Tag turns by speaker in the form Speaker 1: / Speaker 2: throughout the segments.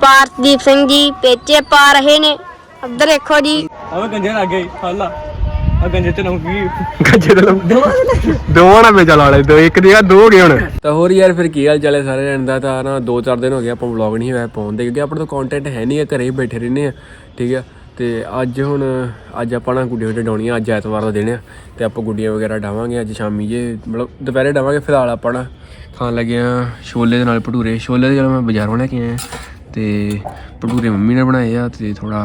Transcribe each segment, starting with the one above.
Speaker 1: ਪਾਰਦੀਪ ਸਿੰਘ ਜੀ ਪੇਚੇ ਪਾ ਰਹੇ ਨੇ। ਇੱਧਰ ਦੇਖੋ ਜੀ।
Speaker 2: ਆਵੇ ਗੰਜੇ ਲੱਗ ਗਈ ਹੱਲਾ ਆ ਗੰਜੇ ਤੇ ਲਾਉਂਗੀ
Speaker 3: ਗੱਜੇ ਦੇ ਦੋਵਾਂ ਨਾਲ ਮੇਜਾ ਲਾ ਲੈ ਦੋ ਇੱਕ ਦੀ ਆ ਦੋ ਹੋ ਗਏ ਹੁਣ। ਤਾਂ ਹੋਰ ਯਾਰ ਫਿਰ ਕੀ ਹਾਲ ਚਾਲੇ ਸਾਰੇ ਜਣ ਦਾ? ਤਾਂ ਨਾ ਦੋ ਚਾਰ ਦਿਨ ਹੋ ਗਏ ਆਪਾਂ ਵਲੌਗ ਨਹੀਂ ਹੋਇਆ ਪਾਉਂਦੇ ਕਿਉਂਕਿ ਆਪਣੇ ਤੋਂ ਕੰਟੈਂਟ ਹੈ ਨਹੀਂ ਘਰੇ ਹੀ ਬੈਠੇ ਰਹਿੰਦੇ ਆ ਠੀਕ ਆ ਤੇ ਅੱਜ ਹੁਣ ਅੱਜ ਆਪਾਂ ਨਾ ਗੁੱਡੀਆਂ ਗੁੱਡੀਆਂ ਡਾਉਣੀਆਂ ਅੱਜ ਐਤਵਾਰ ਦਾ ਦਿਨ ਆ ਤੇ ਆਪਾਂ ਗੁੱਡੀਆਂ ਵਗੈਰਾ ਡਾਵਾਂਗੇ ਅੱਜ ਸ਼ਾਮੀ ਜੇ ਮਤਲਬ ਦੁਪਹਿਰੇ ਡਾਵਾਂਗੇ ਫਿਲਹਾਲ ਆਪਾਂ ਨਾ ਖਾਣ ਲੱਗੇ ਆ ਛੋਲੇ ਦੇ ਨਾਲ ਭਟੂਰੇ। ਛੋਲੇ ਦੇ ਚਲੋ ਮੈਂ ਬਾਜ਼ਾਰੋਂ ਲੈ ਕੇ ਆਇਆ। ਤੇ ਭਟੂਰੇ ਮੰਮੀ ਨੇ ਬਣਾਏ ਆ ਤੇ ਥੋੜਾ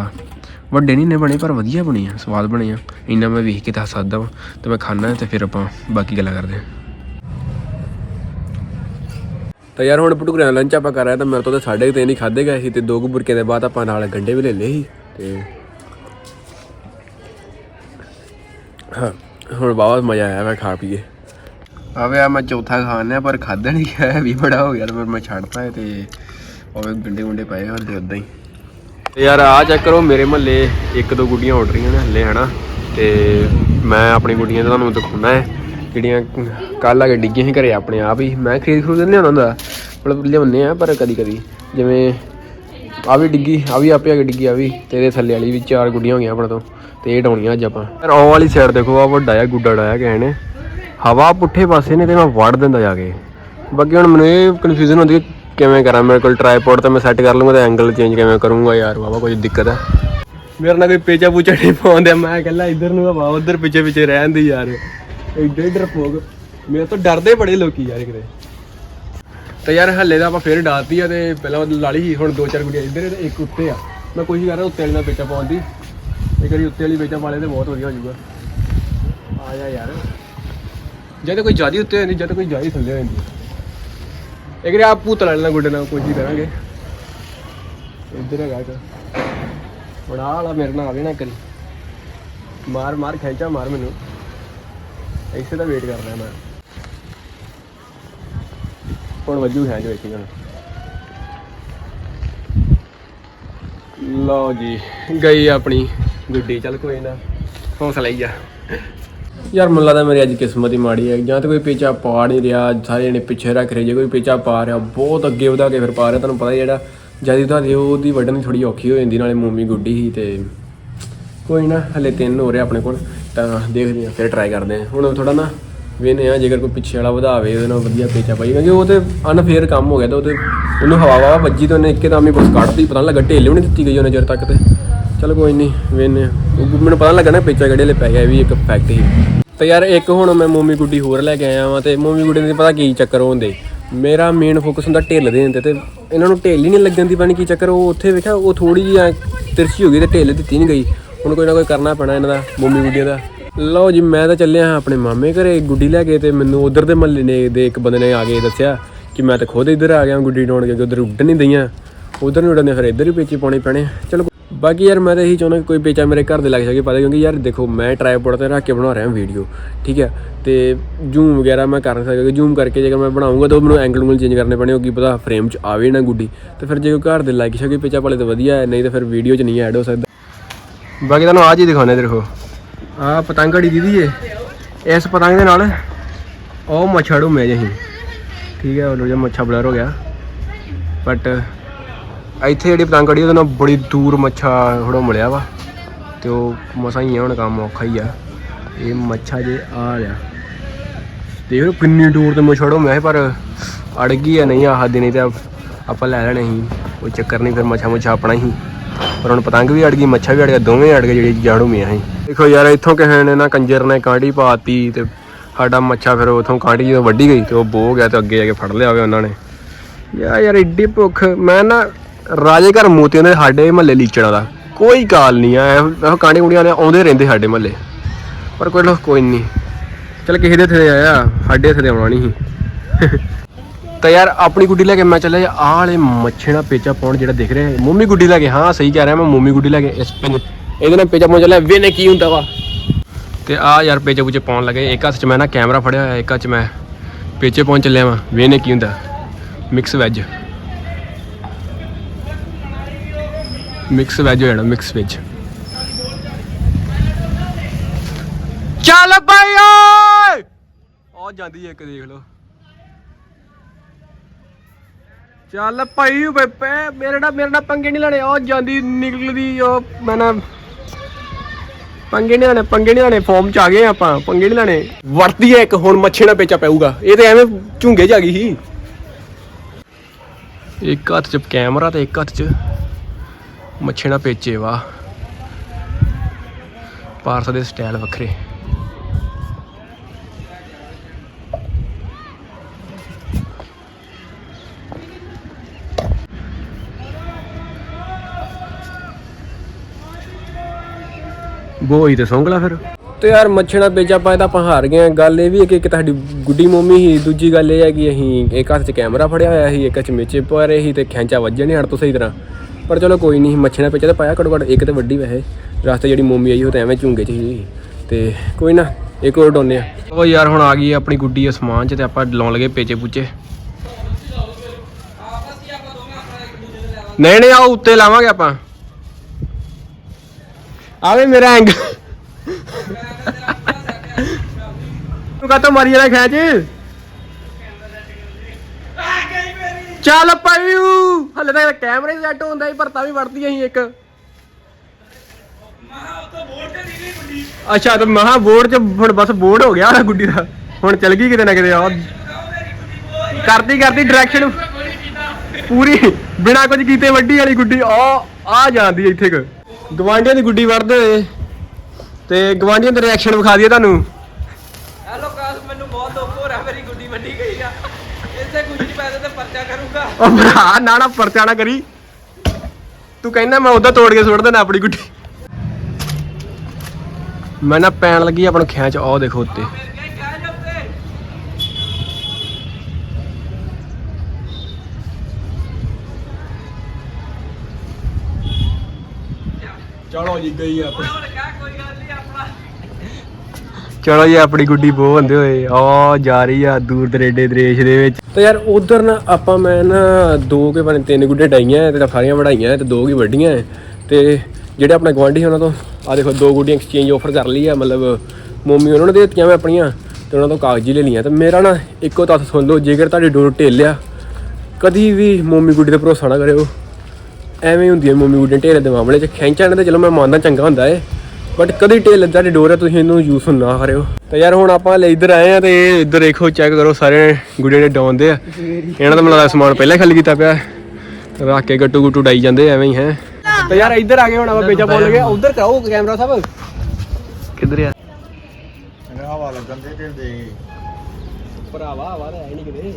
Speaker 3: ਵੱਡੇ ਨਹੀਂ ਨੇ ਬਣੇ, ਪਰ ਵਧੀਆ ਬਣੇ ਆ, ਸਵਾਦ ਬਣੇ ਆ। ਇੰਨਾ ਮੈਂ ਵੇਖ ਕੇ ਦੱਸ ਸਕਦਾ ਵਾਂ, ਤੇ ਮੈਂ ਖਾਣਾ ਤੇ ਫਿਰ ਆਪਾਂ ਬਾਕੀ ਗੱਲਾਂ ਕਰਦੇ ਹਾਂ ਤਾਂ ਯਾਰ ਹੁਣ ਭਟੂਰੇ ਦਾ ਲੰਚ ਆਪਾਂ ਕਰ ਰਹੇ ਤਾਂ ਮੇਰੇ ਤੋਂ ਤਾਂ ਸਾਢੇ ਕੁ ਨਹੀਂ ਹੀ ਖਾਦੇ ਗਏ ਸੀ, ਤੇ ਦੋ ਕੁ ਬੁਰਕੇ ਦੇ ਬਾਅਦ ਆਪਾਂ ਨਾਲ ਗੰਡੇ ਵੀ ਲੈ ਲਏ ਸੀ, ਤੇ ਹਾਂ, ਹੁਣ ਬਹੁਤ ਮਜ਼ਾ ਆਇਆ ਮੈਂ ਖਾ ਪੀਏ ਆਵੇ ਆ ਮੈਂ ਚੌਥਾ ਖਾਣਿਆ ਪਰ ਖਾਦਾ ਨਹੀਂ ਗਿਆ ਵੀ ਬੜਾ ਹੋ ਗਿਆ ਪਰ ਫਿਰ ਮੈਂ ਛੱਡਤਾ ਤੇ ਉਹ ਗੰਡੇ ਗੁੰਡੇ ਪਏ ਹੋਰ ਤੇ ਉਦਾਂ ਹੀ। ਤੇ ਯਾਰ ਆ ਚੈੱਕ ਕਰੋ, ਮੇਰੇ ਮਹੱਲੇ ਇੱਕ ਦੋ ਗੁੱਡੀਆਂ ਉੱਡ ਰਹੀਆਂ ਨੇ ਹੱਲੇ, ਹਨਾ? ਤੇ ਮੈਂ ਆਪਣੀ ਗੁੱਡੀਆਂ ਤੁਹਾਨੂੰ ਦਿਖਾਉਣਾ ਹੈ ਜਿਹੜੀਆਂ ਕੱਲ ਆ ਕੇ ਡਿੱਗੀਆਂ ਸੀ ਘਰੇ ਆਪਣੇ ਆਪ ਹੀ। ਮੈਂ ਖਰੀਦ ਖਰੂਦ ਲਿਆਉਣਾ ਹੁੰਦਾ, ਮਤਲਬ ਲਿਆਉਂਦੇ ਆ, ਪਰ ਕਦੀ ਕਦੀ ਜਿਵੇਂ ਆ ਵੀ ਡਿੱਗੀ ਆ ਵੀ ਆਪੇ ਆ ਕੇ ਡਿੱਗੀ ਆ ਵੀ। ਤੇਰੇ ਥੱਲੇ ਵਾਲੀ ਵੀ ਚਾਰ ਗੁੱਡੀਆਂ ਹੋ ਗਈਆਂ ਆਪਣੇ ਤੋਂ, ਤੇ ਇਹ ਡਾਉਣੀਆਂ ਅੱਜ ਆਪਾਂ। ਯਾਰ ਉਹ ਵਾਲੀ ਸਾਈਡ ਦੇਖੋ ਆ ਵੱਡਾ ਆ ਗੁੱਡਾ ਡਾਇਆ ਕਿਸੇ ਨੇ ਹਵਾ ਪੁੱਠੇ ਪਾਸੇ ਨੇ, ਤੇ ਮੈਂ ਵੜ ਦਿੰਦਾ ਜਾ ਕੇ। ਬਾਕੀ ਹੁਣ ਮੈਨੂੰ ਇਹ ਕਨਫਿਊਜ਼ਨ ਹੁੰਦੀ ਕਿ ਕਿਵੇਂ ਕਰਾਂ? ਮੇਰੇ ਕੋਲ ਟ੍ਰਾਈਪੋਡ ਤਾਂ ਮੈਂ ਸੈੱਟ ਕਰ ਲੂੰਗਾ ਤੇ ਐਂਗਲ ਚੇਂਜ ਕਿਵੇਂ ਕਰੂੰਗਾ ਯਾਰ? ਬਾਬਾ ਕੋਈ ਦਿੱਕਤ ਹੈ। ਮੇਰੇ ਨਾਲ ਕੋਈ ਪੇਚਾ ਪੂਚਾ ਨਹੀਂ ਪਾਉਂਦੇ। ਮੈਂ ਕਹਿੰਦਾ ਇੱਧਰ ਨੂੰ ਹਵਾ ਉਧਰ ਪਿੱਛੇ ਪਿੱਛੇ ਰਹਿਣ ਦੀ ਯਾਰ। ਐਡੇ ਡਰਪੋਕ ਮੇਰੇ ਤੋਂ ਡਰਦੇ ਬੜੇ ਲੋਕੀ ਯਾਰ ਕਿਤੇ। ਤੇ ਯਾਰ ਹੱਲੇ ਦਾ ਆਪਾਂ ਫੇਰ ਡਾਤੀ ਆ ਤੇ ਪਹਿਲਾਂ ਲਾਲੀ ਸੀ, ਹੁਣ ਦੋ ਚਾਰ ਗੁੱਡੀਆਂ ਇੱਧਰ ਤੇ ਇੱਕ ਉੱਤੇ ਆ। ਮੈਂ ਕੋਸ਼ਿਸ਼ ਕਰ ਰਿਹਾ ਉੱਤੇ ਵਾਲੀ ਨਾਲ ਪੇਚਾ ਪਾਉਣ ਦੀ। ਇੱਕ ਵਾਰੀ ਉੱਤੇ ਵਾਲੀ ਪੇਚਾ ਪਾ ਲੇ ਤੇ ਬਹੁਤ ਵਧੀਆ ਹੋ ਜਾਊਗਾ। ਆ ਜਾ ਯਾਰ। ਜਦ ਕੋਈ ਜ਼ਿਆਦਾ ਉੱਤੇ ਹੁੰਦੀ ਜਦ ਕੋਈ ਜ਼ਿਆਦਾ ਥੱਲੇ ਹੋ ਜਾਂਦੀ ਇੱਕ ਵਾਰੀ ਆਪ ਲੈਣਾ ਗੁੱਡੇ ਨਾਲ ਕੋਸ਼ਿਸ਼ ਕਰਾਂਗੇ। ਇੱਧਰ ਹੈਗਾ ਇੱਕ। ਬੜਾ ਵਾਲਾ ਮੇਰੇ ਨਾਲ ਆਵੇ ਨਾ ਕਰੀ ਮਾਰ ਮਾਰ, ਖਿੱਚਾ, ਮਾਰ ਮੈਨੂੰ। ਐਸੇ ਦਾ ਵੇਟ ਕਰ ਰਿਹਾ ਮੈਂ। ਹੁਣ ਵੱਜੂ ਹੈ ਜੋ ਵੇਖੀ ਹੁਣ ਲਓ ਜੀ, ਗਈ ਆਪਣੀ ਗੁੱਡੀ। ਚੱਲ ਕੋਈ ਨਾ, ਹੌਸਲਾ ਹੀ ਆ। ਯਾਰ ਮੈਨੂੰ ਲੱਗਦਾ ਮੇਰੀ ਅੱਜ ਕਿਸਮਤ ਹੀ ਮਾੜੀ ਹੈ। ਜਾਂ ਤਾਂ ਕੋਈ ਪੇਚਾ ਪਾ ਨਹੀਂ ਰਿਹਾ, ਸਾਰੇ ਜਣੇ ਪਿੱਛੇ ਰੱਖ ਰਹੇ, ਜੇ ਕੋਈ ਪੇਚਾ ਪਾ ਰਿਹਾ, ਬਹੁਤ ਅੱਗੇ ਵਧਾ ਕੇ ਫਿਰ ਪਾ ਰਿਹਾ। ਤੁਹਾਨੂੰ ਪਤਾ ਹੀ ਜਿਹੜਾ ਜ਼ਿਆਦਾ ਵਧਾ ਦਿਓ ਉਹਦੀ ਵੱਢਣੀ ਥੋੜੀ ਔਖੀ ਹੋ ਜਾਂਦੀ, ਨਾਲੇ ਮੂਮੀ ਗੁੱਡੀ ਸੀ ਤੇ ਕੋਈ ਨਾ, ਹਲੇ ਤਿੰਨ ਹੋ ਰਿਹਾ ਆਪਣੇ ਕੋਲ, ਤਾਂ ਦੇਖਦੇ ਆ ਫਿਰ ਟਰਾਈ ਕਰਦੇ ਆ ਹੁਣ ਥੋੜਾ ਨਾ ਵੇਨੇ ਆ ਜੇਕਰ ਕੋਈ ਪਿੱਛੇ ਵਾਲਾ ਵਧਾਵੇ, ਉਹਦੇ ਨਾਲ ਵਧੀਆ ਪੇਚਾ ਪਾਈ ਕਿਉਂਕਿ ਉਹ ਤੇ ਅਨਫੇਅਰ ਕੰਮ ਹੋ ਗਿਆ ਤਾਂ ਉਹਦੇ ਉਹਨੂੰ ਹਵਾ ਵਾ ਵੱਜੀ ਤਾਂ ਉਹਨੇ ਇੱਕਦਮ ਹੀ ਬਸ ਕੱਢਤੀ, ਪਤਾ ਨੀ ਲੱਗਾ ਢੇਲ ਵੀ ਨਹੀਂ ਦਿੱਤੀ ਗਈ ਉਹਨੇ ਚਿਰ ਤੱਕ ਤੇ। ਚਲ ਕੋਈ ਨਹੀਂ ਵੇਨੇ ਮੈਨੂੰ ਪਤਾ ਨੀ ਲੱਗਾ ਨਾ ਪੇਚਾ ਕਿਹੜੇ ਲਈ ਪੈ ਗਿਆ, ਇਹ ਵੀ ਇੱਕ ਫੈਕਟ ਹੀ। ਤੇ ਯਾਰ ਇੱਕ ਹੁਣ ਮੈਂ ਮੋਮੀ ਗੁੱਡੀ ਹੋਰ ਲੈ ਕੇ ਆਇਆ ਵਾਂ ਤੇ ਮੋਮੀ ਗੁੱਡੀ ਦੇ ਪਤਾ ਕੀ ਚੱਕਰ ਹੁੰਦੇ, ਮੇਰਾ ਮੇਨ ਫੋਕਸ ਹੁੰਦਾ ਢਿੱਲ ਦੇ ਹੁੰਦੇ ਤੇ ਇਹਨਾਂ ਨੂੰ ਢਿੱਲ ਹੀ ਨਹੀਂ ਲੱਗਣ ਦੀ ਪਾਣੀ ਕੀ ਚੱਕਰ, ਉਹ ਉੱਥੇ ਵੇਖਿਆ, ਉਹ ਥੋੜੀ ਜਿਹੀ ਐਂ ਤਿਰਛੀ ਹੋ ਗਈ ਤੇ ਢਿੱਲ ਦਿੱਤੀ ਨਹੀਂ ਗਈ, ਹੁਣ ਕੋਈ ਨਾ ਕੋਈ ਕਰਨਾ ਪੈਣਾ ਇਹਨਾਂ ਦਾ, ਮੋਮੀ ਗੁੱਡੀਆਂ ਦਾ। ਲਓ ਜੀ, ਮੈਂ ਤਾਂ ਚੱਲਿਆ ਹਾਂ ਆਪਣੇ ਮਾਮੇ ਘਰੇ ਗੁੱਡੀ ਲੈ ਕੇ ਤੇ ਮੈਨੂੰ ਉਧਰ ਦੇ ਮਹੱਲੇ ਨੇ ਦੇ ਇੱਕ ਬੰਦੇ ਨੇ ਆ ਕੇ ਦੱਸਿਆ ਕਿ ਮੈਂ ਤਾਂ ਖੁਦ ਇੱਧਰ ਆ ਗਿਆ ਗੁੱਡੀ ਡਾਉਣ ਕਿਉਂਕਿ ਉਧਰ ਉੱਡਣ ਨਹੀਂ ਦਈਆਂ। ਉਧਰ ਨਹੀਂ ਉੱਡਦੇ ਫਿਰ ਇੱਧਰ ਹੀ ਪੇਚੀ ਪਾਉਣੇ ਪੈਣੇ। ਚਲੋ ਬਾਕੀ ਯਾਰ ਮੈਂ ਤਾਂ ਇਹੀ ਚਾਹੁੰਦਾ ਕਿ ਕੋਈ ਪੇਚਾ ਮੇਰੇ ਘਰ ਦੇ ਲੱਗ ਸਕੇ ਪਤਾ, ਕਿਉਂਕਿ ਯਾਰ ਦੇਖੋ ਮੈਂ ਟ੍ਰਾਈਪੋਡ ਤੇ ਰੱਖ ਕੇ ਬਣਾ ਰਿਹਾ ਵੀਡੀਓ ਠੀਕ ਹੈ? ਤੇ ਜ਼ੂਮ ਵਗੈਰਾ ਮੈਂ ਕਰ ਨਹੀਂ ਸਕਦਾ ਜ਼ੂਮ ਕਰਕੇ ਜੇਕਰ ਮੈਂ ਬਣਾਉਂਗਾ ਤਾਂ ਉਹ ਮੈਨੂੰ ਐਂਗਲ ਨੂੰ ਚੇਂਜ ਕਰਨੇ ਪੈਣੇ ਹੋਗੀ ਪਤਾ ਫਰੇਮ 'ਚ ਆਵੇ ਨਾ ਗੁੱਡੀ। ਤੇ ਫਿਰ ਜੇ ਕੋਈ ਘਰ ਦੇ ਲੱਗ ਸਕੇ ਪੇਚਾ ਪਾਲੇ ਤਾਂ ਵਧੀਆ ਹੈ, ਨਹੀਂ ਤਾਂ ਫਿਰ ਵੀਡੀਓ 'ਚ ਨਹੀਂ ਐਡ ਹੋ ਸਕਦਾ। ਬਾਕੀ ਤੁਹਾਨੂੰ ਆਹ ਜੀ ਦਿਖਾਉਣੇ ਦੇਖੋ। ਆਹ ਪਤੰਗ ਪਤੰਗੜੀ ਦੀਦੀ ਏ। ਇਸ ਪਤੰਗ ਦੇ ਨਾਲ ਉਹ ਮੱਛੜ ਮੈਂ ਜਹੀ ਠੀਕ ਹੈ, ਉਹ ਜਿਹਾ ਮੱਛਾ ਬਲਰ ਹੋ ਗਿਆ। ਬਟ ਇੱਥੇ ਜਿਹੜੀ ਪਤੰਗੜੀ ਉਹਦੇ ਨਾਲ ਬੜੀ ਦੂਰ ਮੱਛਾ ਥੋੜਾ ਮਿਲਿਆ ਵਾ ਤੇ ਉਹ ਮਸਾਂ ਹੀ ਆ, ਹੁਣ ਕੰਮ ਔਖਾ ਹੀ ਆ। ਇਹ ਮੱਛਾ ਜੇ ਆ ਰਿਹਾ ਦੇਖ ਲਓ ਕਿੰਨੀ ਦੂਰ ਤੇ ਮਛੜੋ ਮੈਂ ਪਰ ਅੜ ਗਈ ਆ, ਨਹੀਂ, ਆਹ ਦੀ ਨਹੀਂ ਤੇ ਆਪਾਂ ਲੈ ਲੈਣੇ ਸੀ। ਕੋਈ ਚੱਕਰ ਨਹੀਂ, ਫਿਰ ਮੱਛਾ ਮੁੱਛਾ ਆਪਣਾ ਹੀ। ਪਰ ਹੁਣ ਪਤੰਗ ਵੀ ਅੜ ਗਈ, ਮੱਛਾ ਵੀ ਅੜ ਗਿਆ, ਦੋਵੇਂ ਅੜ ਗਏ, ਜਿਹੜੀ ਜਾੜੂ ਮੀਆਂ ਸੀ। ਦੇਖੋ ਯਾਰ, ਇੱਥੋਂ ਕਿਸੇ ਨੇ ਨਾ ਕੰਜਰ ਨੇ ਕਾਂਡੀ ਪਾਤੀ ਤੇ ਸਾਡਾ ਮੱਛਾ ਫਿਰ ਉਥੋਂ ਕਾਂਢੀ ਜਦੋਂ ਵੱਢੀ ਗਈ ਤੇ ਉਹ ਬੋ ਗਿਆ ਤੇ ਅੱਗੇ ਜਾ ਕੇ ਫੜ ਲਿਆ ਹੋਵੇ ਉਹਨਾਂ ਨੇ। ਯਾ ਯਾਰ, ਇੱਡੀ ਭੁੱਖ। ਮੈਂ ਨਾ ਰਾਜੇ ਘਰ ਮੋਤੀਆਂ ਦੇ ਸਾਡੇ ਮਹੱਲੇ ਲੀਚੜਾਂ ਦਾ। ਕੋਈ ਕਾਲ ਨਹੀਂ ਆ, ਇਹੋ ਇਹੋ ਕਾਂਡੀ ਨੇ ਆਉਂਦੇ ਰਹਿੰਦੇ ਸਾਡੇ ਮਹੱਲੇ। ਪਰ ਕੋਈ ਲੋ ਕੋਈ ਨਹੀਂ। ਚਲ ਕਿਸੇ ਦੇ ਇੱਥੇ ਆਇਆ, ਸਾਡੇ ਇੱਥੇ ਤੇ ਆਉਣਾ ਨਹੀਂ ਸੀ। ਤਾਂ ਯਾਰ ਆਪਣੀ ਗੁੱਡੀ ਲੈ ਕੇ ਮੈਂ ਚੱਲਿਆ, ਆਹ ਵਾਲੇ ਮੱਛੇ ਨਾਲ ਪੇਚਾ ਪਾਉਣ ਜਿਹੜਾ ਦਿਖ ਰਿਹਾ ਹੈ ਮੋਮੀ ਗੁੱਡੀ ਲੈ ਕੇ। ਹਾਂ, ਸਹੀ ਕਹਿ ਰਿਹਾ ਮੈਂ, ਮੋਮੀ ਗੁੱਡੀ ਲੈ ਕੇ। ਇਸ ਪਿੰਨ ਇਹਦੇ ਨਾਲ ਪੇਚਾ ਪਾਉਣ ਚੱਲਿਆ ਵੇਨੇ ਕੀ ਹੁੰਦਾ ਵਾ? ਤੇ ਆ ਯਾਰ ਪੇਚੇ ਪੂਚੇ ਪਾਉਣ ਲੱਗੇ। ਇੱਕ ਹੱਥ 'ਚ ਮੈਂ ਨਾ ਕੈਮਰਾ ਫੜਿਆ ਹੋਇਆ, ਇੱਕ ਹੱਥ 'ਚ ਮੈਂ ਪੇਚੇ ਪਾਉਣ ਚੱਲਿਆ ਵਾਂ ਵੇਨੇ ਕੀ ਹੁੰਦਾ? ਮਿਕਸ ਵੈਜ ਮਿਕਸ ਵੈਜ ਹੋ ਜਾਣਾ ਮਿਕਸ ਵੈਜ ਚੱਲ ਬਾਈ ਓਏ! ਉਹ ਜਾਂਦੀ ਇੱਕ ਦੇਖ ਲਓ। ਚੱਲ ਭਾਈ ਬੇਪੇ ਮੇਰੇ ਨਾਲ ਮੇਰੇ ਨਾਲ ਪੰਗੇ ਨਹੀਂ ਲੈਣੇ। ਉਹ ਜਾਂਦੀ ਨਿਕਲਦੀ ਉਹ ਮੈਂ ਨਾ ਪੰਗੇ ਨਹੀਂ ਲੈਣੇ ਪੰਗੇ ਨਹੀਂ ਲੈਣੇ ਫਾਰਮ ਚ ਆ ਗਏ ਆਪਾਂ ਪੰਗੇ ਨਹੀਂ ਲੈਣੇ। ਵਰਤੀ ਹੈ ਇੱਕ ਹੁਣ ਮੱਛੀ ਨਾਲ ਪੇਚਾ ਪਊਗਾ। ਇਹ ਤੇ ਐਵੇਂ ਝੁੰਗੇ ਆ ਗਈ ਸੀ। ਇੱਕ ਹੱਥ 'ਚ ਕੈਮਰਾ ਤੇ ਇੱਕ ਹੱਥ 'ਚ। ਮੱਛੀ ਨਾਲ ਪੇਚੇ ਵਾ ਪਾਰਸ ਦੇ ਸਟਾਈਲ ਵੱਖਰੇ। ਬੋਈ ਤੇ ਸੌਂਗਲਾ ਫਿਰ। ਤੇ ਯਾਰ ਮੱਛਣਾ ਪੇਚਾ ਪਾਇਆ ਤਾਂ ਆਪਾਂ ਹਾਰ ਗਏ ਗੱਲ ਇਹ ਵੀ ਹੈ ਕਿ ਇੱਕ ਤੁਹਾਡੀ ਗੁੱਡੀ ਮੋਮੀ ਸੀ, ਦੂਜੀ ਗੱਲ ਇਹ ਹੈ ਕਿ ਅਸੀਂ ਇੱਕ ਹੱਥ 'ਚ ਕੈਮਰਾ ਫੜਿਆ ਹੋਇਆ ਸੀ, ਇੱਕ 'ਚ ਮੇਚੇ ਪਾ ਰਹੇ ਸੀ ਤੇ ਖੈਂਚਾ ਵੱਜਣ ਨਹੀਂ ਤੋਂ ਸਹੀ ਤਰ੍ਹਾਂ। ਪਰ ਚਲੋ ਕੋਈ ਨਹੀਂ ਮੱਛਣਾ ਪੇਚਾ ਤਾਂ ਪਾਇਆ ਘੱਟੋ ਘੱਟ, ਇੱਕ ਤੇ ਵੱਡੀ ਵੈਸੇ। ਰਸਤੇ ਜਿਹੜੀ ਮੋਮੀ ਆਈ, ਉਹ ਤਾਂ ਐਵੇਂ ਝੁੰਗੇ 'ਚ ਸੀ। ਤੇ ਕੋਈ ਨਾ, ਇੱਕ ਹੋਰ ਡੋਨੇ ਆ। ਉਹ ਯਾਰ, ਹੁਣ ਆ ਗਈ ਆਪਣੀ ਗੁੱਡੀ ਅਸਮਾਨ 'ਚ ਤੇ ਆਪਾਂ ਲਾਉਣ ਲੱਗੇ ਪੇਚੇ ਪੂਚੇ। ਨਹੀਂ ਨਹੀਂ, ਆਓ ਉੱਤੇ ਲਾਵਾਂਗੇ ਆਪਾਂ। ਆਵੇ ਮੇਰਾ ਐਂਗਲ ਤੂੰ ਕਾਤੋਂ ਮਾਰੀ ਜਾਣਾ ਖੈਚ ਚੱਲ ਭਾਈ ਹਲੇ ਤਾਂ ਕੈਮਰੇ ਸੈੱਟ ਹੁੰਦਾ ਹੀ ਪਰ ਵੀ ਵੜਦੀ ਅਸੀਂ ਇੱਕ। ਅੱਛਾ, ਤੇ ਮਹਾ ਬੋਰਡ ਚ ਹੁਣ ਬਸ ਬੋਰਡ ਹੋ ਗਿਆ ਉਹਦਾ ਗੁੱਡੀ ਦਾ। ਹੁਣ ਚੱਲ ਗਈ ਕਿਤੇ ਨਾ ਕਿਤੇ ਆ ਕਰਦੀ ਕਰਦੀ ਡਾਇਰੈਕਸ਼ਨ ਪੂਰੀ, ਬਿਨਾ ਕੁਝ ਕੀਤੇ ਵੱਡੀ ਵਾਲੀ ਗੁੱਡੀ ਆ ਆ ਜਾਂਦੀ ਇੱਥੇ ਕ ਗਵਾਂਡੀਆਂ ਦੀ ਗੁੱਡੀ ਵੜਦੇ ਹੋਏ। ਤੇ ਗਵਾਂਡੀਆਂ ਦਾ ਰਿਐਕਸ਼ਨ ਵਿਖਾ ਦਈਏ ਤੁਹਾਨੂੰ
Speaker 2: ਹੈਲੋ ਕਾਸ ਮੈਨੂੰ ਬਹੁਤ ਦੁੱਖ ਹੋ ਰਿਹਾ ਮੇਰੀ ਗੁੱਡੀ ਵੱਡੀ ਗਈ ਆ ਇਸੇ ਕੁਝ ਨਹੀਂ ਪੈਸੇ ਤੇ ਪਰਚਾ ਕਰੂੰਗਾ
Speaker 3: ਉਹ ਭਰਾ, ਨਾ ਨਾ ਪਰਚਾ ਨਾ ਕਰੀ। ਤੂੰ ਕਹਿੰਦਾ ਮੈਂ ਉਹਦਾ ਤੋੜ ਕੇ ਸੁੱਟ ਦੇਣਾ ਆਪਣੀ ਗੁੱਡੀ। ਮੈਂ ਨਾ ਪੈਣ ਲੱਗੀ ਆਪਾਂ ਨੂੰ ਖੈਂਚ ਆਹ ਦੇਖੋ ਉੱਤੇ। ਚਲੋ ਜੀ, ਗਈ ਆਪਣੀ ਚਲੋ ਜੀ, ਆਪਣੀ ਗੁੱਡੀ ਬੋ ਹੁੰਦੇ ਹੋਏ। ਆ ਜਾ ਰਹੀ ਆ ਦੂਰ ਦਰੇਡੇ ਦੇਸ਼ ਦੇ ਵਿੱਚ। ਤੇ ਯਾਰ ਉਧਰ ਨਾ ਆਪਾਂ ਮੈਂ ਨਾ ਦੋ ਕੇ ਬਣੇ ਤਿੰਨ ਗੁੱਡੇ ਡਾਈਆਂ ਤੇ ਤਾਂ ਸਾਰੀਆਂ ਵੜਾਈਆਂ ਤੇ ਦੋ ਕੀ ਵੱਡੀਆਂ ਤੇ ਜਿਹੜੇ ਆਪਣੇ ਗਵਾਂਢੀ ਉਹਨਾਂ ਤੋਂ ਆ ਦੇਖੋ, ਦੋ ਗੁੱਡੀਆਂ ਐਕਸਚੇਂਜ ਆਫਰ ਕਰ ਲਈ ਆ, ਮਤਲਬ ਮੰਮੀ ਉਹਨਾਂ ਨੂੰ ਦੇ ਦਿੱਤੀਆਂ ਮੈਂ ਆਪਣੀਆਂ, ਤੇ ਉਹਨਾਂ ਤੋਂ ਕਾਗਜ਼ੀ ਲੈ ਲਈਆਂ। ਤੇ ਮੇਰਾ ਨਾ ਇੱਕੋ ਤੱਥ ਸੁਣ ਲਓ, ਜੇਕਰ ਤੁਹਾਡੀ ਡੋਰ ਢਿੱਲਿਆ ਕਦੀ ਵੀ ਮੰਮੀ ਗੁੱਡੀ ਤੇ ਭਰੋਸਾ ਨਾ ਕਰਿਓ। ਐਵੇਂ ਹੁੰਦੀ ਹੈ ਮੰਮੀ ਗੁੱਡੀਆਂ, ਢੇਲੇ ਦੇ ਮਾਮਲੇ 'ਚ ਖੈਂਚਾਂ ਤੇ ਚਲੋ ਮੈਂ ਮੰਨਦਾ ਚੰਗਾ ਹੁੰਦਾ ਏ। ਬਟ ਕਦੀ ਢੇਲ ਤੁਹਾਡੀ ਡੋਰ ਹੈ ਤੁਸੀਂ ਇਹਨੂੰ ਯੂਜ਼ ਨਾ ਕਰਿਓ ਤੇ ਯਾਰ ਹੁਣ ਆਪਾਂ ਲੈ ਇੱਧਰ ਆਏ ਆ ਤੇ ਇੱਧਰ ਦੇਖੋ ਚੈੱਕ ਕਰੋ ਸਾਰੇ ਗੁੱਡੀਆਂ ਦੇ ਡਾਉਂਦੇ ਆ। ਇਹਨਾਂ ਦਾ ਮੈਨੂੰ ਲੱਗਦਾ ਸਮਾਨ ਪਹਿਲਾਂ ਖਾਲੀ ਕੀਤਾ ਪਿਆ। ਰੱਖ ਕੇ ਗੱਟੂ ਗੁੱਟੂ ਡਾਈ ਜਾਂਦੇ ਐਵੇਂ ਹੀ ਹੈ। ਤੇ ਯਾਰ ਇੱਧਰ ਆ ਗਏ ਹੁਣ ਆਪਾਂ ਪੇਜਾ ਬੋਲ ਗਏ ਉਧਰ ਚਾਹੋ ਕੈਮਰਾ ਸਾਹਿਬ ਕਿੱਧਰ ਆ?
Speaker 4: ਹਵਾ ਲੱਗਣ ਦੇ ਢਿੱਲ ਦੇ।
Speaker 3: ਭਰਾਵਾ ਹਵਾ ਤਾਂ ਹੈ ਨਹੀਂ ਕਿਤੇ।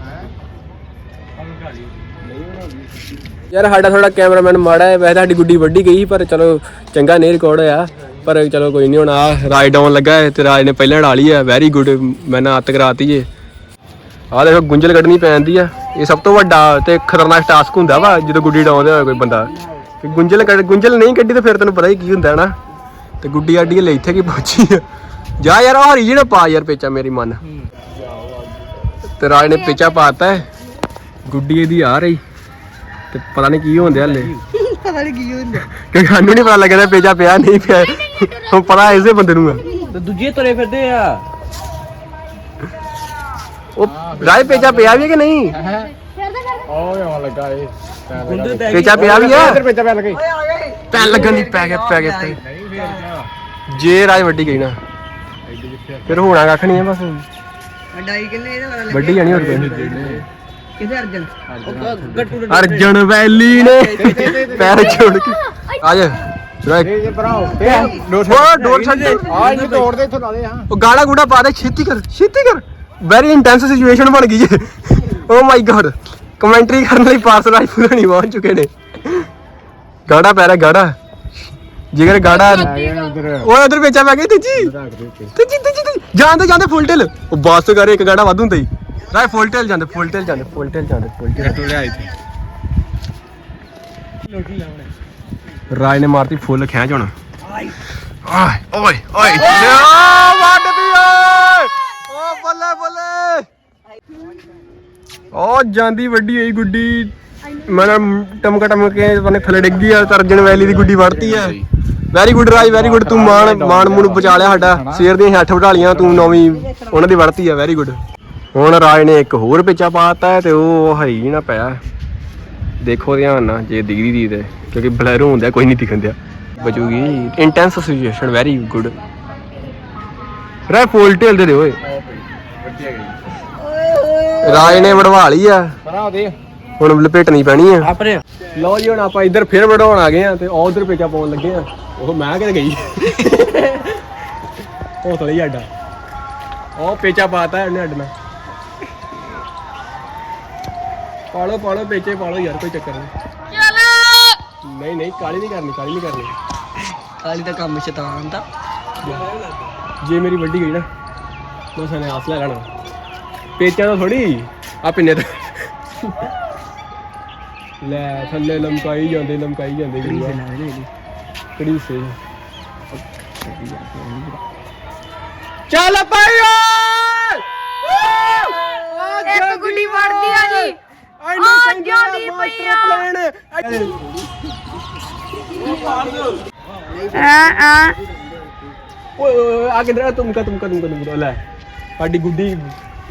Speaker 4: ਹੈ?
Speaker 3: ਯਾਰ ਸਾਡਾ ਥੋੜਾ ਕੈਮਰਾਮੈਨ ਮਾੜਾ ਹੈ, ਵੈਸੇ ਸਾਡੀ ਗੁੱਡੀ ਵੱਡੀ ਗਈ ਪਰ ਚਲੋ ਚੰਗਾ ਨਹੀਂ ਰਿਕਾਰਡ ਹੋਇਆ। ਪਰ ਚਲੋ ਕੋਈ ਨਹੀਂ, ਹੁਣ ਆ ਰਾਜ ਡਾਉਨ ਲੱਗਾ ਹੈ ਤੇ ਰਾਜ ਨੇ ਪਹਿਲਾਂ ਢਾ ਲਈ ਹੈ ਵੈਰੀ ਗੁੱਡ ਮੈਂ ਨਾ ਆਤ ਕਰਾਤੀ ਜੇ ਆ ਦੇਖੋ, ਗੁੰਝਲ ਕੱਢਣੀ ਪੈਂਦੀ ਆ। ਇਹ ਸਭ ਤੋਂ ਵੱਡਾ ਤੇ ਖਤਰਨਾਕ ਟਾਸਕ ਹੁੰਦਾ ਵਾ, ਜਦੋਂ ਗੁੱਡੀ ਡਾਉਂਦਾ ਹੋਵੇ ਕੋਈ ਬੰਦਾ। ਤੇ ਗੁੰਝਲ ਕੱਢ, ਗੁੰਝਲ ਨਹੀਂ ਕੱਢੀ ਤੇ ਫਿਰ ਤੈਨੂੰ ਪਤਾ ਹੀ ਕੀ ਹੁੰਦਾ ਨਾ। ਤੇ ਗੁੱਡੀ ਆਡੀ ਲੈ ਇੱਥੇ ਕੀ ਪਹੁੰਚੀ ਆ। ਜਾ ਯਾਰ ਹਰੀ ਜਿਹੜਾ ਪਾ ਯਾਰ ਪੇਚਾ, ਮੇਰੀ ਮਨ। ਤੇ ਰਾਜ ਨੇ ਪੇਚਾ ਪਾਤਾ ਹੈ। ਗੁੱਡੀ ਇਹਦੀ ਆ ਰਹੀ ਤੇ ਪਤਾ ਨਹੀਂ ਕੀ ਹੋਣ ਡਿਆ ਹਲੇ।
Speaker 2: ਪਤਾ ਨਹੀਂ ਕੀ ਹੁੰਦਾ।
Speaker 3: ਕਿ ਸਾਨੂੰ ਨਹੀਂ ਪਤਾ ਲੱਗਦਾ ਪੇਜਾ ਪਿਆ ਨਹੀਂ ਪਿਆ। ਹੁਣ ਪਤਾ ਇਸੇ ਬੰਦੇ ਨੂੰ ਆ।
Speaker 2: ਤੇ ਦੂਜੇ ਤੁਰੇ ਫਿਰਦੇ ਆ।
Speaker 3: ਉਹ ਰਾਏ ਪੇਜਾ ਪਿਆ ਵੀ ਹੈ ਕਿ ਨਹੀਂ?
Speaker 4: ਲੱਗਾ ਇਹ।
Speaker 3: ਪੇਜਾ ਪਿਆ ਵੀ ਹੈ?
Speaker 4: ਇੱਧਰ ਪੇਚਾ ਪੈ ਲੱਗੇ
Speaker 3: ਪੈ ਲੱਗਣ ਦੀ ਪੈ ਗਿਆ ਪੈ ਗਿਆ ਪੈ ਗਿਆ।
Speaker 4: ਨਹੀਂ ਫੇਰ ਜਾ
Speaker 3: ਜੇ ਰਾਜ ਵੱਡੀ ਗਈ ਨਾ ਫਿਰ ਹੋਣਾ ਕੱਖ ਨਹੀਂ ਹੈ ਬਸ।
Speaker 2: ਡਾਈ ਕਿੰਨੇ ਇਹਦੇ
Speaker 3: ਵੱਡੀ ਜਾਣੀ ਹੋਰ ਕੋਈ। ਨਹੀਂ।
Speaker 2: ਅਰਜਨ? ਗੱਟੂ
Speaker 3: ਅਰਜਨ ਵੈਲੀ ਨੇ। ਪੈਰ ਛੋੜ ਕੇ। ਆ ਜਾ। ਰਾਜ
Speaker 4: ਇਹ ਭਰਾਓ
Speaker 3: ਉਹ ਡੋਰ ਛੱਡ। ਦੇ
Speaker 4: ਆ ਇਹ ਤੋੜ ਦੇ ਇੱਥੋਂ ਲਾ ਦੇ ਹਾਂ।
Speaker 3: ਉਹ ਗਾਲਾ ਗੁੰਡਾ ਪਾ ਦੇ ਛੇਤੀ ਕਰ ਛੇਤੀ ਕਰ। ਵੈਰੀ ਇੰਟੈਂਸ ਸਿਚੁਏਸ਼ਨ ਬਣ ਗਈ ਜੇ ਓ ਮਾਈ ਗॉड ਕਮੈਂਟਰੀ ਕਰਨ ਲਈ ਪਾਰਸਲ ਆਈ ਪੂਰਾ ਨਹੀਂ ਪਹੁੰਚ ਚੁੱਕੇ ਨੇ। ਗਾੜਾ ਪੈ ਰਿਹਾ ਗਾੜਾ। ਜਿਗਰ ਗਾੜਾ
Speaker 4: ਉਧਰ
Speaker 3: ਓਏ ਉਧਰ ਵੇਚਾ ਪੈ ਗਈ ਤੇਜੀ ਤੇਜੀ ਤੇਜੀ ਜਾਂਦੇ ਜਾਂਦੇ ਫੁੱਲ ਟੇਲ ਉਹ ਬੱਸ ਕਰ ਇੱਕ ਗਾੜਾ ਵਾਧੂ ਹੁੰਦਾ ਹੀ। ਰਾਏ ਫੁੱਲ ਟੇਲ ਜਾਂਦੇ ਫੁੱਲ ਟੇਲ ਜਾਂਦੇ ਫੁੱਲ ਟੇਲ ਜਾਂਦੇ ਫੁੱਲ ਟੇਲ
Speaker 4: ਟੁੱਟੂ ਲਿਆ ਇੱਥੇ।
Speaker 3: ਰਾਜ ਨੇ ਮਾਰਤੀ ਫੁੱਲ ਖੈਂਚ ਹੁਣ। ਓਏ ਓਏ। ਓਏ। ਓ ਬੱਲੇ ਬੱਲੇ। ਓ ਜਾਂਦੀ ਵੱਡੀ ਹੋਈ ਗੁੱਡੀ। ਮੈਂ ਨਾ ਟਮਕਾ ਟਮਕੇ ਬਨੇ ਥੱਲੇ ਡਿੱਗ ਗਈ ਆ ਤਰਜਣ ਵੈਲੀ ਦੀ ਗੁੱਡੀ ਵੜਤੀ ਆ। Very good Raj very good ਤੂੰ ਮਾਣ ਮਾਣ ਮੂਣ ਬਚਾ ਲਿਆ ਸਾਡਾ। ਸ਼ੇਰ ਦੀਆਂ ਅੱਠ ਵਢਾਲੀਆਂ ਤੂੰ ਨੌਵੀਂ ਉਹਨਾਂ ਦੀ ਵੜਤੀ ਆ ਵੈਰੀ ਗੁੱਡ ਹੁਣ ਰਾਜ ਨੇ ਇੱਕ ਹੋਰ ਪੇਚਾ ਪਾਤਾ ਤੇ ਉਹ ਹਰੀ ਨਾ ਪਿਆ। ਦੇਖੋ ਧਿਆਨ ਨਾਲ ਜੇ ਦਿਖਦੀ ਦੀ ਤੇ ਕਿਉਂਕਿ ਬਲੈਰੋ ਹੁੰਦਾ ਕੋਈ ਨਹੀਂ ਦਿਖਣ ਬਚੂਗੀ। ਇੰਟੈਂਸ ਸਿਚੁਏਸ਼ਨ ਵੈਰੀ ਗੁੱਡ ਰੇ ਫੁੱਲ ਟੇਲ ਦੇ ਦੇ ਓਏ। ਰਾਜ ਨੇ ਵੜਵਾ ਲਈ ਆ।
Speaker 4: ਬਣਾ ਦੇ।
Speaker 3: ਹੁਣ ਲਪੇਟਣੀ ਪੈਣੀ ਆ।
Speaker 4: ਆਪਰੇ
Speaker 3: ਲਓ ਜੀ ਹੁਣ ਆਪਾਂ ਇੱਧਰ ਫਿਰ ਵੜਾਉਣ ਆ ਗਏ ਆ ਤੇ ਉਹ ਉਧਰ ਪੇਚਾ ਪਾਉਣ ਲੱਗੇ ਆ। ਉਹ ਮੈਂ ਕਿਤੇ ਗਈ। ਉਹ ਥੋੜੀ ਅੱਡਾ। ਉਹ ਪੇਚਾ ਪਾਤਾ ਇਹਨੇ ਅੱਡ ਨਾਲ। ਪਾਲੋ ਪਾਲੋ ਪੇਚੇ ਪਾਲੋ ਯਾਰ ਕੋਈ ਚੱਕਰ ਨਹੀਂ। ਨਹੀਂ ਨਹੀਂ ਕਾਲੀ ਨਹੀਂ ਕਰਨੀ ਕਾਲੀ ਨਹੀਂ ਕਰਨੀ।
Speaker 2: ਕਾਲੀ ਦਾ ਕੰਮ ਸ਼ੈਤਾਨ ਦਾ।
Speaker 3: ਜੇ ਮੇਰੀ ਵੱਡੀ ਗਈ ਨਾ ਮੈਂ ਸਨੇ ਆਸ ਲੈ ਲੈਣਾ। ਪੇਚਾਂ ਦਾ ਥੋੜੀ ਆ ਪਿੰਨੇ ਤੇ। ਲੈ ਥੱਲੇ ਲਮਕਾਈ ਜਾਂਦੇ ਲਮਕਾਈ ਜਾਂਦੇ ਗੁਰੂਆ। ਕਿਹੜੀ ਸੇ ਚੱਲ ਪਾਈ ਓਏ!
Speaker 1: ਇੱਕ ਗੁੱਡੀ ਵੜਦੀ ਆ ਜੀ। ਆ ਜਾਂਦੀ ਪਈ ਆ ਆ ਆ
Speaker 3: ਓਏ ਓਏ ਆ ਕਿਧਰ ਤੁਮਕਾ ਤੁਮਕਾ ਤੁਮਕਾ ਤੁਮਕਾ ਲੈ ਸਾਡੀ ਗੁੱਡੀ।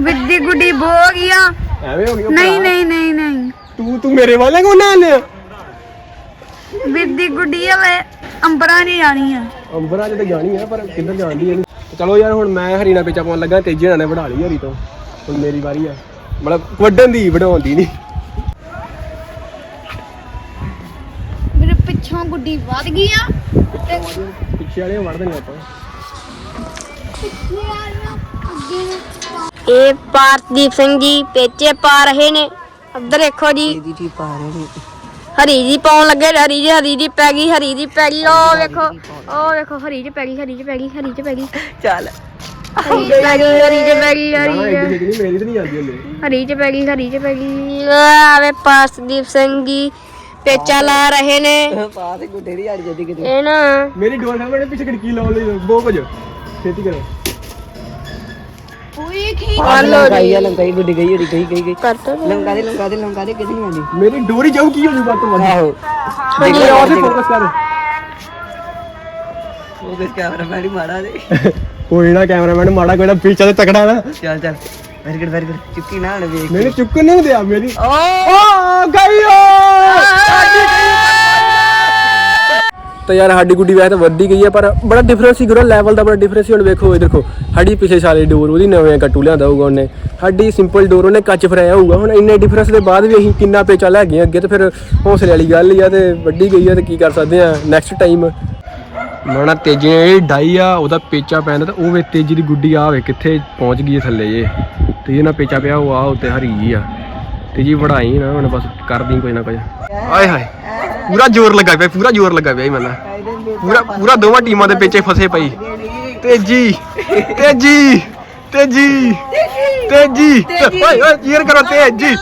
Speaker 1: ਵਿੱਦੀ ਗੁੱਡੀ ਬੋ ਗਿਆ
Speaker 3: ਐਵੇਂ ਹੋ ਗਈ ਉਹ
Speaker 1: ਨਹੀਂ
Speaker 3: ਭਰਾ।
Speaker 1: ਨਹੀਂ ਨਹੀਂ ਨਹੀਂ।
Speaker 3: ਤੂੰ ਤੂੰ ਮੇਰੇ ਵਾਲੇ ਕੋ ਨਾ ਲਿਆ
Speaker 1: ਵਿੱਦੀ ਗੁੱਡੀ ਆ ਵੇ ਅੰਬਰਾਂ ਨਹੀਂ ਜਾਣੀ ਆ।
Speaker 3: ਅੰਬਰਾਂ ਚ ਤਾਂ ਜਾਣੀ ਆ ਪਰ ਕਿੱਧਰ ਜਾਂਦੀ ਇਹਨੂੰ? ਚਲੋ ਯਾਰ ਹੁਣ ਮੈਂ ਹਰੀ ਨਾਲ ਪੇਚਾ ਪਾਉਣ ਲੱਗਾ ਤੇਜੀ ਹਣਾ ਨੇ ਵਢਾ ਲਈ ਹਰੀ ਤੋਂ। ਹੁਣ ਮੇਰੀ ਵਾਰੀ ਆ। ਮਤਲਬ ਵੱਢਣ ਦੀ ਵਢਾਉਣ ਦੀ ਨਹੀਂ
Speaker 1: ਮੇਰੇ ਪਿੱਛੋਂ ਗੁੱਡੀ ਵੱਧ ਗਈ ਆ ਤੇ
Speaker 3: ਪਿੱਛੇ ਵਾਲੇ ਵੜ ਦੇਣੇ ਆਪਾਂ।
Speaker 1: ਇਹ ਪਾਰਦੀਪ ਸਿੰਘ ਜੀ ਪੇਚੇ ਪਾ ਰਹੇ ਨੇ। ਇੱਧਰ ਦੇਖੋ ਜੀ।
Speaker 2: ਇਹਦੀ ਜੀ ਪਾ ਰਹੇ ਨੇ।
Speaker 1: ਹਰੀ ਜੀ ਪਾਉਣ ਲੱਗੇ ਹਰੀ ਜੀ ਹਰੀ ਜੀ ਪੈ ਗਈ ਹਰੀ ਜੀ ਪੈ ਗਈ। ਉਹ ਵੇਖੋ ਉਹ ਵੇਖੋ ਹਰੀ ਜੀ ਪੈ ਗਈ ਹਰੀ ਜੀ ਪੈ ਗਈ ਹਰੀ ਜੀ ਪੈ ਗਈ।
Speaker 2: ਚੱਲ।
Speaker 1: ਹਰੀ ਜੀ ਪੈ ਗਈ ਹਰੀ ਜੀ ਪੈ ਗਈ
Speaker 3: ਨਾ
Speaker 1: ਹਰੀ
Speaker 3: ਇੱਡੀ
Speaker 1: ਜੀ
Speaker 3: ਛੇਤੀ ਨਹੀਂ ਮੇਰੀ ਤਾਂ ਨਹੀਂ ਜਾਂਦੀ ਹਲੇ।
Speaker 1: ਹਰੀ ਚ ਪੈ ਗਈ ਹਰੀ ਚ ਪੈ ਗਈ। ਆਵੇ ਪਾਸਦੀਪ ਸਿੰਘ ਜੀ ਪੇਚਾ ਲਾ ਰਹੇ ਨੇ।
Speaker 2: ਪਾ ਤੇ ਗੁੱਡੇ ਦੀ ਅੜ ਜਦੀ ਕਿਤੇ
Speaker 1: ਇਹ ਨਾ।
Speaker 3: ਮੇਰੀ ਡੋਰ ਸਾਹਮਣੇ ਪਿੱਛੇ ਖਿੜਕੀ ਲਾਉਣ ਲਈ ਦੋ ਕੁਝ। ਛੇਤੀ ਕਰੋ।
Speaker 1: ਹਲੋ
Speaker 2: ਲੰਕਾਈ ਆ ਲੰਕਾਈ ਗੁੱਡੀ ਗਈ ਅੜੀ ਗਈ ਗਈ ਗਈ
Speaker 1: ਕਰ ਤਾ
Speaker 2: ਲੰਕਾ ਦੇ ਲੰਕਾ ਦੇ ਲੰਕਾ ਦੇ ਕਿਤੇ ਨਹੀਂ ਆਉਂਦੀ।
Speaker 3: ਮੇਰੀ ਡੋਰੀ ਜਾਊ ਕੀ ਹੋ ਜੂ ਬਾਤ ਤੋਂ
Speaker 2: ਆਹੋ।
Speaker 3: ਦੇਖੋ ਯਾਰ ਤੇ ਫੋਕਸ ਕਰ
Speaker 2: ਉਹ ਕਿਸ ਕੈਮਰਾ ਮੈਨ ਮਾੜਾ ਦੇ
Speaker 3: ਕੋਈ ਨਾ ਕੈਮਰਾਮੈਨ ਮਾੜਾ ਕੋਈ ਨਾ ਪਿੱਛੇ ਤੇ ਤਕੜਾ ਨਾ।
Speaker 2: ਚੱਲ ਚੱਲ। ਵੈਰੀ ਗੁੱਡ ਵੈਰੀ ਗੁੱਡ ਚੁੱਕੀ ਨਾ ਹਣ ਵੇਖ
Speaker 3: ਮੈਨੂੰ ਚੁੱਕਣ ਨਹੀਂ ਦਿਆ ਮੇਰੀ।
Speaker 2: ਓ!
Speaker 3: ਓ ਗਈ ਤਾਂ ਯਾਰ ਸਾਡੀ ਗੁੱਡੀ ਵੈਸੇ ਤਾਂ ਵੱਡੀ ਗਈ ਹੈ ਪਰ ਬੜਾ ਡਿਫਰੈਂਸ ਸੀ ਗੁਰੂ ਲੈਵਲ ਦਾ ਬੜਾ ਡਿਫਰੈਂਸ ਸੀ। ਹੁਣ ਵੇਖੋ ਇਹ ਦੇਖੋ ਸਾਡੀ ਪਿਛਲੇ ਸਾਲੇ ਡੋਰ ਉਹਦੀ ਨਵੇਂ ਕੱਟੂ ਲਿਆਂਦਾ ਹੋਊਗਾ ਉਹਨੇ। ਸਾਡੀ ਸਿੰਪਲ ਡੋਰ ਉਹਨੇ ਕੱਚ ਫਰਾਇਆ ਹੋਊਗਾ। ਹੁਣ ਇੰਨੇ ਡਿਫਰੈਂਸ ਦੇ ਬਾਅਦ ਵੀ ਅਸੀਂ ਕਿੰਨਾ ਪੇਚਾ ਲੈ ਗਏ ਅੱਗੇ ਤੇ ਫਿਰ ਹੌਸਲੇ ਵਾਲੀ ਗੱਲ ਹੀ ਆ ਤੇ ਵੱਡੀ ਗਈ ਆ ਤੇ ਕੀ ਕਰ ਸਕਦੇ ਆ ਨੈਕਸਟ ਟਾਈਮ ਮਾਣਾ ਤੇਜੀ ਨੇ ਜਿਹੜੀ ਡਾਈ ਆ ਉਹਦਾ ਪੇਚਾ ਪੈਂਦਾ ਤੇ ਉਹ ਵੇ ਤੇਜੀ ਦੀ ਗੁੱਡੀ ਆ ਵੇ ਕਿੱਥੇ ਪਹੁੰਚ ਗਈ ਹੈ ਥੱਲੇ ਜੇ ਤੇ ਇਹਨਾਂ ਪੇਚਾ ਪਿਆ ਉਹ ਆ ਉੱਤੇ ਹਰੀ ਜੀ ਆ। ਤੇ ਜੀ ਵੜਾਈ ਨਾ ਹੁਣ ਬਸ ਕਰਦੀ ਕੋਈ ਨਾ ਕੁਝ। ਆਏ ਹਾਏ ਪੂਰਾ ਜ਼ੋਰ ਲੱਗਾ ਪਿਆ ਪੂਰਾ ਜ਼ੋਰ ਲੱਗਾ ਪਿਆ ਮੈਨੂੰ ਪੂਰਾ ਪੂਰਾ ਦੋਵਾਂ ਟੀਮਾਂ ਦੇ ਪਿੱਛੇ ਫਸੇ ਪਈ। ਤੇਜੀ ਤੇਜੀ ਤੇਜੀ ਤੇਜੀ। ਓਏ ਓਏ ਚੀਰ ਕਰੋ ਤੇਜੀ।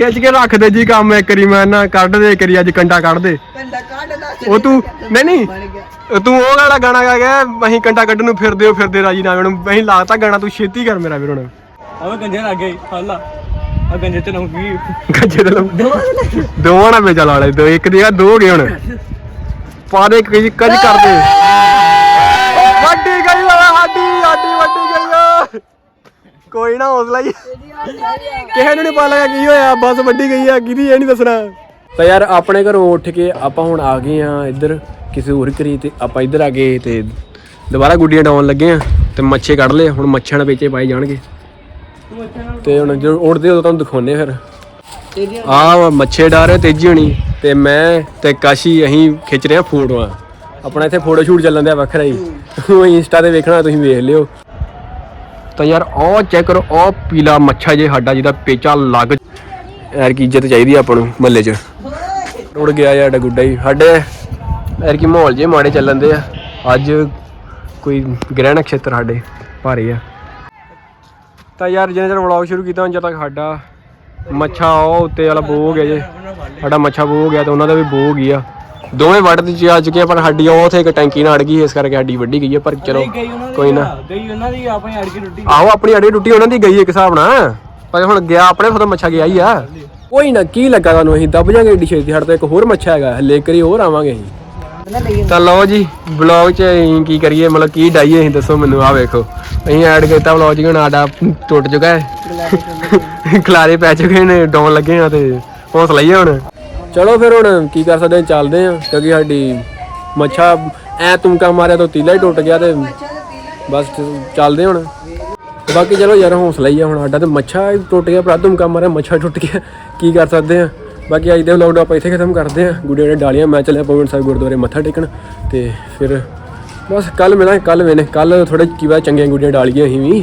Speaker 2: ਖਿੱਚ
Speaker 3: ਕੇ ਰੱਖ ਦੇ ਜੀ ਕੰਮ ਇੱਕ ਕਰੀ ਮੈਂ ਨਾ ਕੱਢ ਦੇ ਕਰੀ ਅੱਜ ਕੰਡਾ ਕੱਢ ਦੇ।
Speaker 2: ਕੰਡਾ ਕੱਢ ਦਾ
Speaker 3: ਉਹ ਤੂੰ ਨਹੀਂ ਨਹੀਂ ਤੂੰ ਉਹ ਵਾਲਾ ਗਾਣਾ ਗਾ ਗਿਆ ਅਸੀਂ ਕੰਡਾ ਕੱਢਣ ਨੂੰ ਫਿਰਦੇ ਹੋ ਫਿਰਦੇ ਰਾਜੀ ਨੂੰ। ਅਸੀਂ ਲਾਤਾ ਗਾਣਾ ਤੂੰ ਛੇਤੀ ਕਰ ਮੇਰਾ ਵੀਰ ਹੁਣ।
Speaker 4: ਆਵੇ ਗੰਜੇ ਲੱਗ ਗਈ ਹੱਲਾ ਆ ਗੰਜੇ ਤੇ ਲਾਉਂਗੀ
Speaker 3: ਗੱਜੇ ਦੇ ਲੰਮ ਦੋਵਾਂ ਨਾਲ ਵੇਚਾ ਲਾ ਲੈ ਦੋ ਇੱਕ ਦੀ ਆ ਦੋ ਹੋ ਗਏ ਹੁਣ। ਪਾ ਦੇ ਕੁਝ ਕੁਝ ਕਰ ਕੋਈ ਨਾ ਹੌਸਲਾ ਹੀ। ਕਿਸੇ ਨੂੰ ਨਹੀਂ ਪਤਾ ਲੱਗਾ ਕੀ ਹੋਇਆ, ਬਸ ਵੱਡੀ ਗਈ ਆ, ਕਿਹਦੀ ਇਹ ਨਹੀਂ ਦੱਸਣਾ। ਤਾਂ ਯਾਰ ਆਪਣੇ ਘਰੋਂ ਉੱਠ ਕੇ ਆਪਾਂ ਹੁਣ ਆ ਗਏ ਆ ਇੱਧਰ ਕਿਸੇ ਹੋਰ ਕਰੀ ਤੇ ਆਪਾਂ ਇੱਧਰ ਆ ਗਏ ਤੇ ਦੁਬਾਰਾ ਗੁੱਡੀਆਂ ਡਾਉਣ ਲੱਗੇ ਆ ਤੇ ਮੱਛੇ ਕੱਢ ਲਏ, ਹੁਣ ਮੱਛਾਂ ਨਾਲ ਵੇਚੇ ਪਾਏ ਜਾਣਗੇ। ਤੇ ਹੁਣ ਜਦੋਂ ਉੜਦੇ ਉਦੋਂ ਤੁਹਾਨੂੰ ਦਿਖਾਉਨੇ ਫਿਰ। ਆ ਮੱਛੇ ਡਾਰੇ ਤੇਜੀ ਹੋਣੀ ਤੇ ਮੈਂ ਤੇ ਕਾਸ਼ੀ ਅਸੀਂ ਖਿੱਚ ਰਹੇ ਆ ਫੋਟੋਆਂ। ਆਪਣਾ ਇੱਥੇ ਫੋਟੋ ਸ਼ੂਟ ਚੱਲਣ ਦਿਆ ਵੱਖਰਾ ਹੀ। ਉਹ ਇੰਸਟਾ ਤੇ ਵੇਖਣਾ ਤੁਸੀਂ ਵੇਖ ਲਿਓ। ਤਾਂ ਯਾਰ ਉਹ ਚੈੱਕ ਕਰੋ, ਉਹ ਪੀਲਾ ਮੱਛਾ ਜੇ ਸਾਡਾ ਜਿਹਦਾ ਪੇਚਾ ਲੱਗ ਯਾਰ ਕੀ ਇੱਜ਼ਤ ਚਾਹੀਦੀ ਆ ਆਪਾਂ ਨੂੰ ਮੱਲੇ 'ਚ। ਉੜ ਗਿਆ ਯਾਰ ਸਾਡਾ ਗੁੱਡਾ ਹੀ। ਸਾਡੇ ਯਾਰ ਕੀ ਮਾਹੌਲ ਜੇ ਮਾੜੇ ਚੱਲਣ ਦੇ ਆ। ਅੱਜ ਕੋਈ ਗ੍ਰਹਿ ਨਕਸ਼ਤਰ ਸਾਡੇ ਭਾਰੇ ਆ। ਤਾਂ ਯਾਰ ਜਿਹਨੇ ਚਿਰ ਵਲੌਗ ਸ਼ੁਰੂ ਕੀਤਾ ਹੁਣ ਤੱਕ ਸਾਡਾ ਮੱਛਾ ਉਹ ਉੱਤੇ ਵਾਲਾ ਬੋ ਹੋ ਗਿਆ ਜੇ। ਸਾਡਾ ਮੱਛਾ ਬੋ ਹੋ ਗਿਆ ਤੇ ਉਹਨਾਂ ਦਾ ਵੀ ਬੋ ਹੋ ਗਿਆ ਦੋਵੇਂ ਵੱਢ ਦੀ ਆ ਚੁੱਕੇ ਆ, ਪਰ ਸਾਡੀ ਉਹ ਉੱਥੇ ਇੱਕ ਟੈਂਕੀ ਨਾਲ ਅੜ ਗਈ ਇਸ ਕਰਕੇ ਸਾਡੀ ਵੱਡੀ ਗਈ ਹੈ ਪਰ ਚਲੋ ਕੋਈ ਨਾ।
Speaker 4: ਗਈ ਉਹਨਾਂ ਦੀ ਆਪਣੀ ਅੜ ਕੇ ਟੁੱਟੀ
Speaker 3: ਆਹੋ ਆਪਣੀ ਅੜੀ ਟੁੱਟੀ ਉਹਨਾਂ ਦੀ ਗਈ ਇੱਕ ਹਿਸਾਬ ਨਾਲ। ਪਰ ਹੁਣ ਗਿਆ ਆਪਣੇ ਫਤੋਂ ਮੱਛਾ ਗਿਆ ਹੀ ਆ। ਕੋਈ ਨਾ ਕੀ ਲੱਗਾ ਤੁਹਾਨੂੰ? ਅਸੀਂ ਦੱਬ ਜਾਾਂਗੇ ਏਡੀ ਛੇਤੀ ਸਾਡੇ ਤੋਂ ਇੱਕ ਹੋਰ ਮੱਛਾ ਹੈਗਾ ਹਲੇ ਕਰੀ ਹੋਰ ਆਵਾਂਗੇ ਅਸੀਂ। ਤਾਂ ਲਓ ਜੀ ਵਲੌਗ 'ਚ ਅਸੀਂ ਕੀ ਕਰੀਏ ਮਤਲਬ ਕੀ ਡਾਈਏ ਅਸੀਂ ਦੱਸੋ ਮੈਨੂੰ ਆ ਵੇਖੋ। ਅਸੀਂ ਐਡ ਕੀਤਾ ਵਲੌਗ 'ਚ ਕਿ ਹੁਣ ਆਡਾ ਟੁੱਟ ਚੁੱਕਾ ਹੈ। ਖਲਾਰੇ ਪੈ ਚੁੱਕੇ ਨੇ ਡਾਉਣ ਲੱਗੇ ਆ ਤੇ ਹੌਸਲਾ ਹੀ ਆ ਹੁਣ। ਚਲੋ ਫਿਰ ਹੁਣ ਕੀ ਕਰ ਸਕਦੇ ਹਾਂ ਚੱਲਦੇ ਆ ਕਿਉਂਕਿ ਸਾਡੀ ਮੱਛਾ, ਐ ਤੁਮਕਾ ਮਾਰਿਆ ਤਾਂ ਤੀਲਾ ਹੀ ਟੁੱਟ ਗਿਆ ਤੇ ਬਸ ਚੱਲਦੇ ਹੁਣ। ਬਾਕੀ ਚਲੋ ਯਾਰ ਹੌਸਲਾ ਹੀ ਆ ਹੁਣ, ਸਾਡਾ ਤੇ ਮੱਛਾ ਟੁੱਟ ਗਿਆ, ਭਰਾ ਤੁਮਕਾ ਮਾਰਿਆ, ਮੱਛਾ ਟੁੱਟ ਗਿਆ, ਕੀ ਕਰ ਸਕਦੇ ਆ ਬਾਕੀ ਅੱਜ ਦੇ ਵਲੌਗ ਨੂੰ ਆਪਾਂ ਇੱਥੇ ਖਤਮ ਕਰਦੇ ਆ ਗੁੱਡੇ ਦੇ ਡਾਲੀਆਂ, ਮੈਂ ਚੱਲਿਆ ਪਵਨ ਸਾਹਿਬ ਗੁਰਦੁਆਰੇ ਮੱਥਾ ਟੇਕਣ, ਤੇ ਫਿਰ ਬਸ ਕੱਲ ਮਿਲਾਂਗੇ ਕੱਲ ਵੇਨੇ ਕੱਲ ਥੋੜੇ ਕੀ ਵਾ ਚੰਗੀਆਂ ਗੁੱਡੀਆਂ ਡਾਲੀਆਂ ਅਸੀਂ ਵੀ।